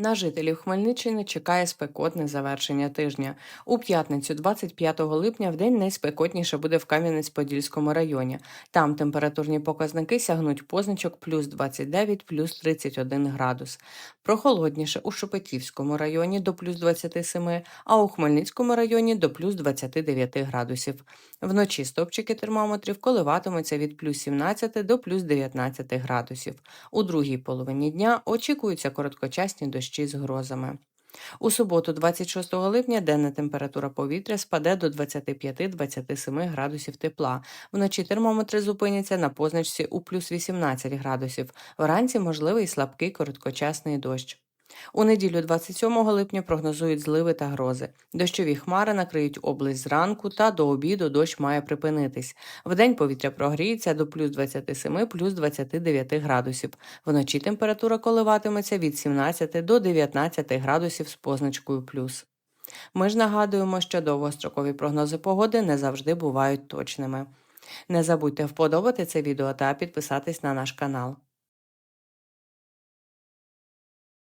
На жителів Хмельниччини чекає спекотне завершення тижня. У п'ятницю, 25 липня, в день найспекотніше буде в Кам'янець-Подільському районі. Там температурні показники сягнуть позначок плюс 29, плюс 31 градус. Прохолодніше у Шепетівському районі до плюс 27, а у Хмельницькому районі до плюс 29 градусів. Вночі стопчики термометрів коливатимуться від плюс 17 до плюс 19 градусів. У другій половині дня очікуються короткочасні дощі з грозами. У суботу, 26 липня, денна температура повітря спаде до 25-27 градусів тепла. Вночі термометри зупиняться на позначці у плюс 18 градусів. Вранці можливий слабкий короткочасний дощ. У неділю 27 липня прогнозують зливи та грози. Дощові хмари накриють область зранку та до обіду дощ має припинитись. Вдень повітря прогріється до плюс 27 плюс 29 градусів. Вночі температура коливатиметься від 17 до 19 градусів з позначкою плюс. Ми ж нагадуємо, що довгострокові прогнози погоди не завжди бувають точними. Не забудьте вподобати це відео та підписатись на наш канал.